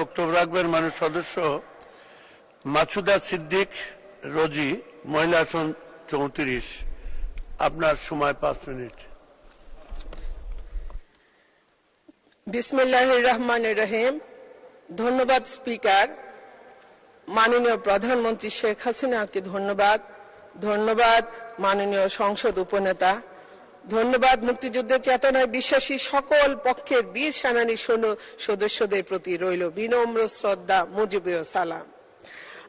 বক্তব্য রাখবেন মানুষ সদস্য মাসুদা সিদ্দিক রোজি, মহিলা আসন চৌত্রিশ। আপনার সময় পাঁচ মিনিট। বিসমিল্লাহ রহমান রহিম। ধন্যবাদ, স্পিকার। মাননীয় প্রধানমন্ত্রী শেখ হাসিনাকে ধন্যবাদ। ধন্যবাদ, মাননীয় সংসদ উপনেতা। ধন্যবাদ মুক্তিযুদ্ধের চেতনায় বিশ্বাসী সকল পক্ষের বীর সেনানী সৈন্য- সদস্যদের প্রতি রইল বিনম্র শ্রদ্ধা মুজিবীয় সালাম।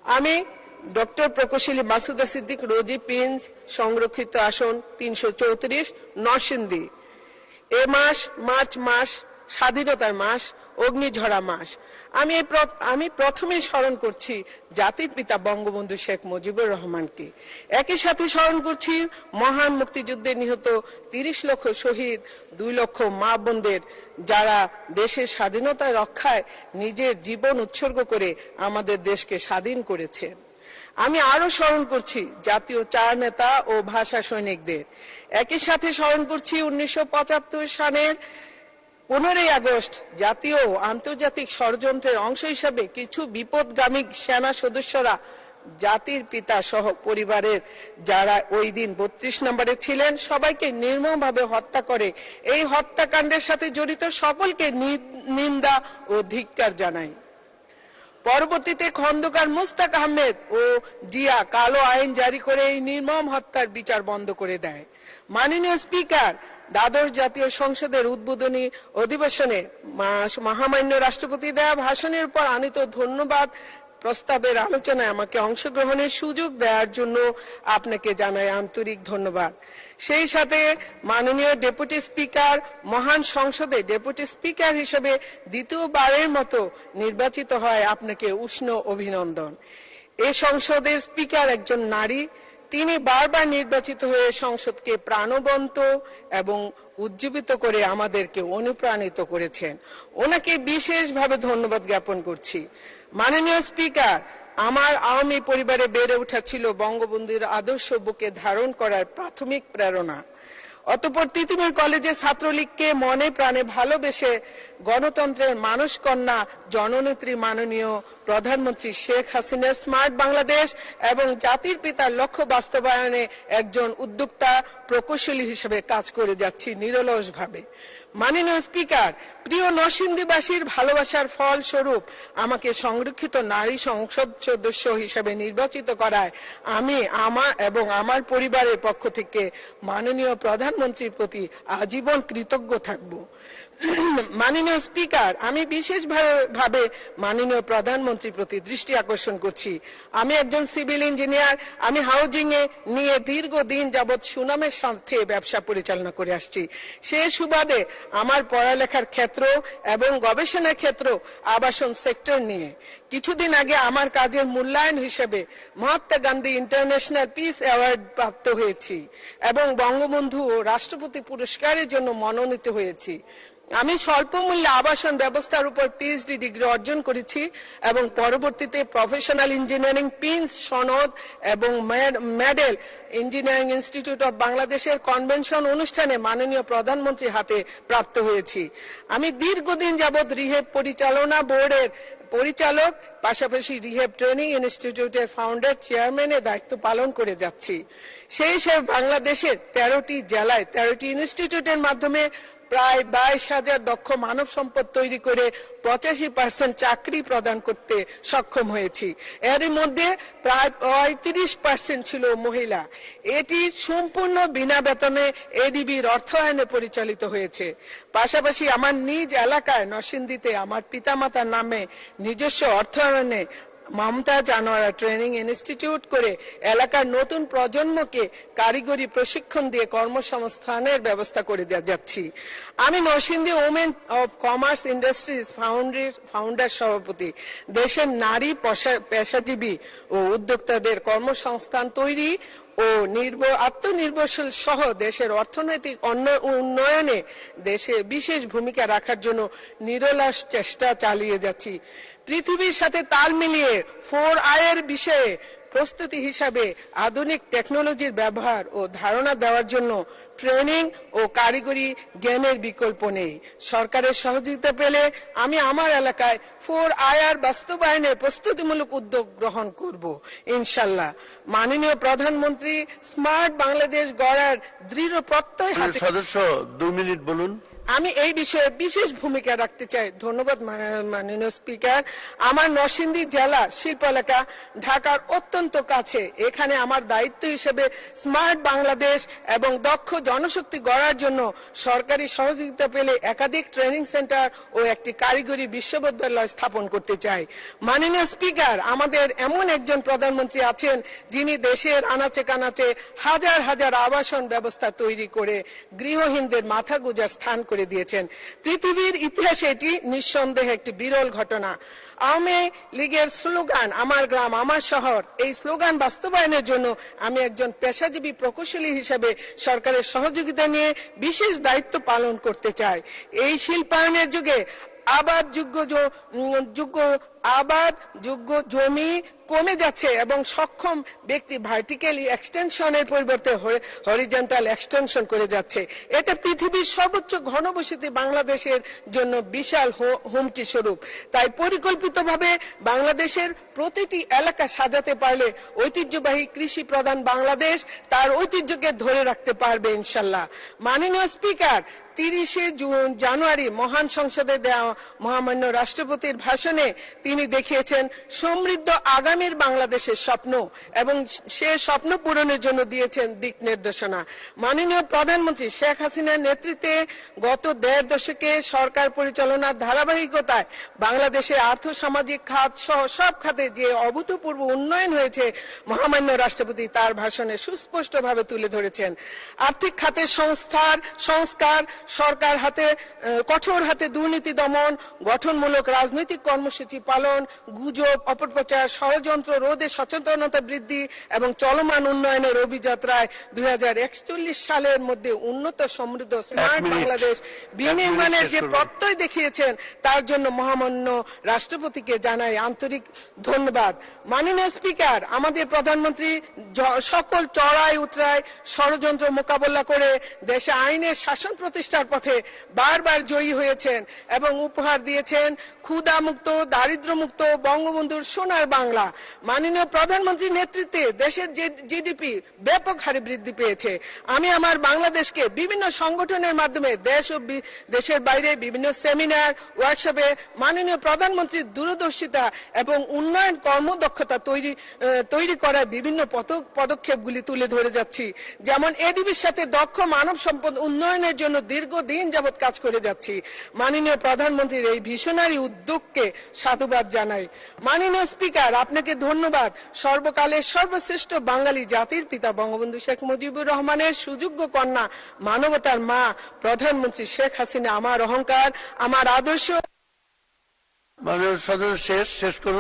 আমি ডক্টর প্রকৌশলী মাসুদা সিদ্দিক রোজি পিঞ্জ, সংরক্ষিত আসন তিনশো চৌত্রিশ, নরসিংদী। এ মাস, মার্চ মাস, স্বাধীনতার মাস অগ্নিঝরা মাস। আমি আমি প্রথমেই স্মরণ করছি জাতির পিতা বঙ্গবন্ধু শেখ মুজিবুর রহমানকে। একই সাথে স্মরণ করছি মহান মুক্তিযুদ্ধে নিহত তিরিশ লক্ষ শহীদ, দুই লক্ষ মা বোনদের, যারা দেশের স্বাধীনতা রক্ষায় নিজের জীবন উৎসর্গ করে আমাদের দেশকে স্বাধীন করেছে। আমি আরও স্মরণ করছি জাতীয় চার নেতা ও ভাষা সৈনিকদের। একই সাথে স্মরণ করছি উনিশশো পঁচাত্তর সালের পনেরোই আগস্ট জাতীয় আন্তর্জাতিক ষড়যন্ত্রের অংশ হিসাবে কিছু বিপদগামী সেনা সদস্যরা জাতির পিতা সহ পরিবারের যারা ওই দিন বত্রিশ নম্বরে ছিলেন, সবাইকে নির্মমভাবে হত্যা করে এই হত্যাকাণ্ডের সাথে জড়িত সকলকে নিন্দা ও ধিক্কার জানায় পরবর্তীতে খন্দকার মুস্তাক আহমেদ ও জিয়া কালো আইন জারি করে এই নির্মম হত্যার বিচার বন্ধ করে দেয়। মাননীয় স্পিকার দ্বাদশ জাতীয় সংসদের উদ্বোধনী অধিবেশনে মহামান্য রাষ্ট্রপতি দেয়া ভাষণের পর আনিত ধন্যবাদ প্রস্তাবের আলোচনায় আমাকে অংশগ্রহণের সুযোগ দেওয়ার জন্য আপনাকে জানাই আন্তরিক ধন্যবাদ। সেই সাথে মাননীয় ডেপুটি স্পিকার, মহান সংসদে ডেপুটি স্পিকার হিসেবে দ্বিতীয়বারের মতো নির্বাচিত হয় আপনাকে উষ্ণ অভিনন্দন। এ সংসদের স্পিকার একজন নারী তিনি বারবার নির্বাচিত হয়ে সংসদকে প্রাণবন্ত এবং উজ্জীবিত করে আমাদেরকে অনুপ্রাণিত করেছেন। ওনাকে বিশেষভাবে ধন্যবাদ জ্ঞাপন করছি। মাননীয় স্পিকার, আমার আওয়ামী পরিবারে বেড়ে ওঠা ছিল বঙ্গবন্ধুর আদর্শ বুকে ধারণ করার প্রাথমিক প্রেরণা। অতঃপর তিতুমির কলেজে ছাত্রলীগকে মনে প্রাণে ভালোবেসে গণতন্ত্রের মানস কন্যা, জননেত্রী মাননীয় প্রধানমন্ত্রী শেখ হাসিনার স্মার্ট বাংলাদেশ এবং জাতির পিতার লক্ষ্য বাস্তবায়নে একজন উদ্যোক্তা প্রকৌশলী হিসেবে কাজ করে যাচ্ছি নিরলসভাবে। মাননীয় স্পিকার, প্রিয় নরসিংদীবাসীর ভালোবাসার ফল স্বরূপ আমাকে সংরক্ষিত নারী সংসদ সদস্য হিসেবে নির্বাচিত করায় আমি আমার এবং আমার পরিবারের পক্ষ থেকে মাননীয় প্রধানমন্ত্রীর প্রতি আজীবন কৃতজ্ঞ থাকব। মাননীয় স্পিকার, আমি বিশেষ ভাবে মাননীয় প্রধানমন্ত্রীর প্রতি দৃষ্টি আকর্ষণ করছি। আমি একজন সিভিল ইঞ্জিনিয়ার, আমি হাউজিং এ নিয়ে দীর্ঘদিন যাবৎ সুনামের সাথে ব্যবসা পরিচালনা করে আসছি। সে সুবাদে আমার পড়ালেখার ক্ষেত্র এবং গবেষণার ক্ষেত্র আবাসন সেক্টর নিয়ে। কিছুদিন আগে আমার কাজের মূল্যায়ন হিসেবে Mahatma Gandhi international peace award প্রাপ্ত হয়েছি এবং বঙ্গবন্ধু ও রাষ্ট্রপতি পুরস্কারের জন্য মনোনীত হয়েছি। আমি স্বল্প মূল্যে আবাসন ব্যবস্থার উপর পিএইচডি ডিগ্রি অর্জন করেছি এবং পরবর্তীতে প্রফেশনাল ইঞ্জিনিয়ারিং পিন্স সনদ এবং মেডেল ইঞ্জিনিয়ারিং ইনস্টিটিউট অব বাংলাদেশের কনভেনশন অনুষ্ঠানে মাননীয় প্রধানমন্ত্রীর হাতে প্রাপ্ত হয়েছি। আমি দীর্ঘদিন যাবৎ রিহেব পরিচালনা বোর্ডের পরিচালক, পাশাপাশি রিহেব ট্রেনিং ইনস্টিটিউটের ফাউন্ডার চেয়ারম্যানের দায়িত্ব পালন করে যাচ্ছি। সেই হিসেবে বাংলাদেশের তেরোটি জেলায়, তেরোটি ইনস্টিটিউটের মাধ্যমে প্রায় বাইশ হাজার দক্ষ মানব সম্পদ তৈরি করে পঁচাশি পার্সেন্ট চাকরি প্রদান করতে সক্ষম হয়েছি। এর মধ্যে প্রায় পঁয়ত্রিশ পার্সেন্ট ছিল মহিলা। এটি সম্পূর্ণ বিনা বেতনে এডিবির অর্থায়নে পরিচালিত হয়েছে। পাশাপাশি আমার নিজ এলাকায় নরসিংদীতে আমার পিতামাতার নামে নিজস্ব অর্থায়নে মমতা জানোয়ারা ট্রেনিং ইনস্টিটিউট করে এলাকার নতুন প্রজন্মকে কারিগরি প্রশিক্ষণ দিয়ে কর্মসংস্থানের ব্যবস্থা করে দেওয়া যাচ্ছি। আমি Narsingdi women of commerce industries founder founder সভাপতি, দেশের নারী পেশাজীবী ও উদ্যোক্তাদের কর্মসংস্থান তৈরি ও নির্ভর আত্মনির্ভরশীল সহ দেশের অর্থনৈতিক উন্নয়নে দেশে বিশেষ ভূমিকা রাখার জন্য নিরলাস চেষ্টা চালিয়ে যাচ্ছি। পৃথিবীর সাথে তাল মিলিয়ে ফোর আয়ের বিষয়ে প্রস্তুতি হিসাবে আধুনিক টেকনোলজির ব্যবহার ও ধারণা দেওয়ার জন্য ট্রেনিং ও কারিগরি জ্ঞানের বিকল্প নেই। সরকারের সহযোগিতা পেলে আমি আমার এলাকায় ফোর আয়ার বাস্তবায়নের প্রস্তুতিমূলক উদ্যোগ গ্রহণ করব। ইনশাল্লাহ। মাননীয় প্রধানমন্ত্রী স্মার্ট বাংলাদেশ গড়ার দৃঢ় প্রত্যয় সদস্য, দু মিনিট বলুন। আমি এই বিষয়ে বিশেষ ভূমিকা রাখতে চাই। ধন্যবাদ মাননীয় স্পিকার। আমার নরসিংদী জেলা শিল্প এলাকা ঢাকার অত্যন্ত কাছে। এখানে আমার দায়িত্ব হিসেবে স্মার্ট বাংলাদেশ এবং দক্ষ জনশক্তি গড়ার জন্য সরকারি সহযোগিতা পেলে একাধিক ট্রেনিং সেন্টার ও একটি কারিগরি বিশ্ববিদ্যালয় স্থাপন করতে চাই। মাননীয় স্পিকার, আমাদের এমন একজন প্রধানমন্ত্রী আছেন যিনি দেশের আনাচে কানাচে হাজার হাজার আবাসন ব্যবস্থা তৈরি করে গৃহহীনদের মাথা গুজার স্থান করে দিয়েছেন। পৃথিবীর ইতিহাসে এটি নিঃসন্দেহে একটি বিরল ঘটনা। আওয়ামী লীগের স্লোগান, আমার গ্রাম, আমার শহর, এই স্লোগান বাস্তবায়নের জন্য আমি একজন পেশাজীবী প্রকৌশলী হিসেবে সরকারের সহযোগিতা নিয়ে বিশেষ দায়িত্ব পালন করতে চাই। এই শিল্পায়নের যুগে আবাদ যোগ্য যোগ্য আবাদ যোগ্য জমি কমে যাচ্ছে এবং সক্ষম ব্যক্তি ভার্টিক্যালি এক্সটেনশনের পরিবর্তে হরিজেন্টাল এক্সটেনশন করে যাচ্ছে। এটা পৃথিবীর সর্বোচ্চ ঘনবসতি বাংলাদেশের জন্য বিশাল হুমকি স্বরূপ। তাই পরিকল্পিতভাবে বাংলাদেশের প্রতিটি এলাকা সাজাতে পারলে ঐতিহ্যবাহী কৃষি প্রধান বাংলাদেশ তার ঐতিহ্যকে ধরে রাখতে পারবে ইনশাল্লাহ। মাননীয় স্পিকার, তিরিশে জুন জানুয়ারি মহান সংসদে দেওয়া মহামান্য রাষ্ট্রপতির ভাষণে তিনি দেখিয়েছেন, সমৃদ্ধ আগামীর বাংলাদেশের স্বপ্ন এবং সে স্বপ্ন পূরণের জন্য দিয়েছেন দিক নির্দেশনা। মাননীয় প্রধানমন্ত্রী শেখ হাসিনার নেতৃত্বে গত দেড় দশকে সরকার পরিচালনার ধারাবাহিকতায় বাংলাদেশের আর্থ সামাজিক খাত সহ সব খাতে যে অভূতপূর্ব উন্নয়ন হয়েছে মহামান্য রাষ্ট্রপতি তার ভাষণে সুস্পষ্টভাবে তুলে ধরেছেন। আর্থিক খাতের সংস্থার সংস্কার সরকার হাতে কঠোর হাতে দুর্নীতি দমন গঠনমূলক রাজনৈতিক কর্মসূচি পালন গুজব অপপ্রচার ষড়যন্ত্র রোধে সচেতনতা বৃদ্ধি এবং চলমান উন্নয়নের অভিযাত্রায় দুই হাজার একচল্লিশ সালের মধ্যে উন্নত সমৃদ্ধ স্মার্ট বাংলাদেশ বিনির্মাণের যে প্রত্যয় দেখিয়েছেন তার জন্য মহামান্য রাষ্ট্রপতিকে জানাই আন্তরিক ধন্যবাদ। মাননীয় স্পিকার, আমাদের প্রধানমন্ত্রী সকল চড়াই উতরাই ষড়যন্ত্র মোকাবেলা করে দেশে আইনের শাসন প্রতিষ্ঠার পথে বারবার জয়ী হয়েছেন এবং উপহার দিয়েছেন ক্ষুধা মুক্ত দারিদ্র মুক্ত বঙ্গবন্ধুর সোনার বাংলা। মাননীয় প্রধানমন্ত্রীর নেতৃত্বে দেশের জিডিপি ব্যাপক হারে বৃদ্ধি পেয়েছে। আমি আমার বাংলাদেশকে বিভিন্ন সংগঠনের মাধ্যমে দেশ ও দেশের বাইরে বিভিন্ন সেমিনার, ওয়ার্কশপে মাননীয় প্রধানমন্ত্রীর দূরদর্শিতা এবং উন্নয়ন কর্মদক্ষতা তৈরি তৈরি করার বিভিন্ন পদক্ষেপগুলি তুলে ধরে যাচ্ছি। যেমন এডিবির সাথে দক্ষ মানব সম্পদ উন্নয়নের জন্য দীর্ঘদিন যাবৎ কাজ করে যাচ্ছি। মাননীয় প্রধানমন্ত্রীর এই ভিশনারি উদ্যোগকে সাধুবাদ জানাই। মাননীয় স্পিকার, আপনাকে ধন্যবাদ। সর্বকালের সর্বশ্রেষ্ঠ বাঙালি জাতির পিতা বঙ্গবন্ধু শেখ মুজিবুর রহমানের সুযোগ্য কন্যা, মানবতার মা, প্রধানমন্ত্রী শেখ হাসিনা। আমার অহংকার, আমার আদর্শ। মাননীয় সদস্য, শেষ শেষ করুন।